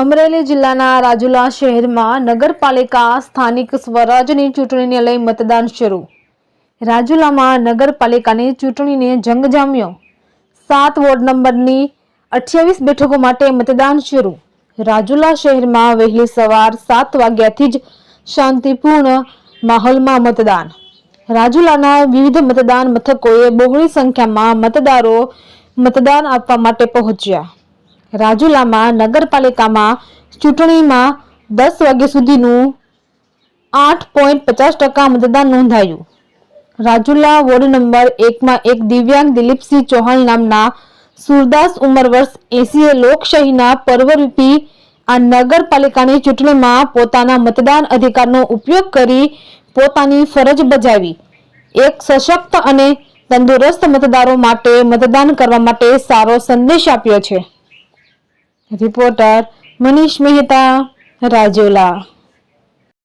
અમરેલી જિલ્લાના રાજુલા શહેરમાં નગરપાલિકા સ્થાનિક સ્વરાજની ચૂંટણીને લઈ મતદાન શરૂ. રાજુલામાં નગરપાલિકાની ચૂંટણીને જંગ જામ્યો સાત વોર્ડ નંબરની અઠ્યાવીસ બેઠકો માટે મતદાન શરૂ. રાજુલા શહેરમાં વહેલી સવાર સાત વાગ્યાથી જ શાંતિપૂર્ણ માહોલમાં મતદાન. રાજુલાના વિવિધ મતદાન મથકોએ બહોળી સંખ્યામાં મતદારો મતદાન આપવા માટે પહોંચ્યા. રાજુલામાં નગરપાલિકામાં ચૂંટણીમાં દસ વાગ્યા સુધીનું આઠ પોઈન્ટ પચાસ ટકા મતદાન નોંધાયું. રાજુલા વોર્ડ નંબર એકમાં એક દિવ્યાંગ દિલીપસિંહ ચૌહાણ નામના સુરદાસ ઉંમર વર્ષ એસીએ લોકશાહીના પર્વરૂપી આ નગરપાલિકાની ચૂંટણીમાં પોતાના મતદાન અધિકારનો ઉપયોગ કરી પોતાની ફરજ બજાવી. એક સશક્ત અને તંદુરસ્ત મતદારો માટે મતદાન કરવા માટે સારો સંદેશ આપ્યો છે. રિપોર્ટર મનીષ મહેતા રાજુલા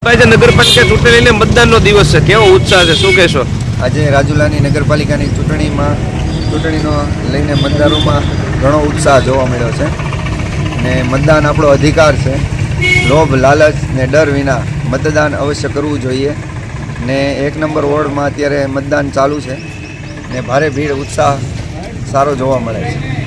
ભાઈ છે નગરપાલિકા ચૂંટણી લઈને મતદાનનો દિવસ છે. કેવો ઉત્સાહ છે? શું કહેશો? આજે રાજુલાની નગરપાલિકાની ચૂંટણીમાં ચૂંટણીનો લઈને મતદારોમાં ઘણો ઉત્સાહ જોવા મળ્યો છે. ને મતદાન આપણો અધિકાર છે. લોભ લાલચ ને ડર વિના મતદાન અવશ્ય કરવું જોઈએ. ને એક નંબર વોર્ડમાં અત્યારે મતદાન ચાલુ છે. ને ભારે ભીડ ઉત્સાહ સારો જોવા મળે છે.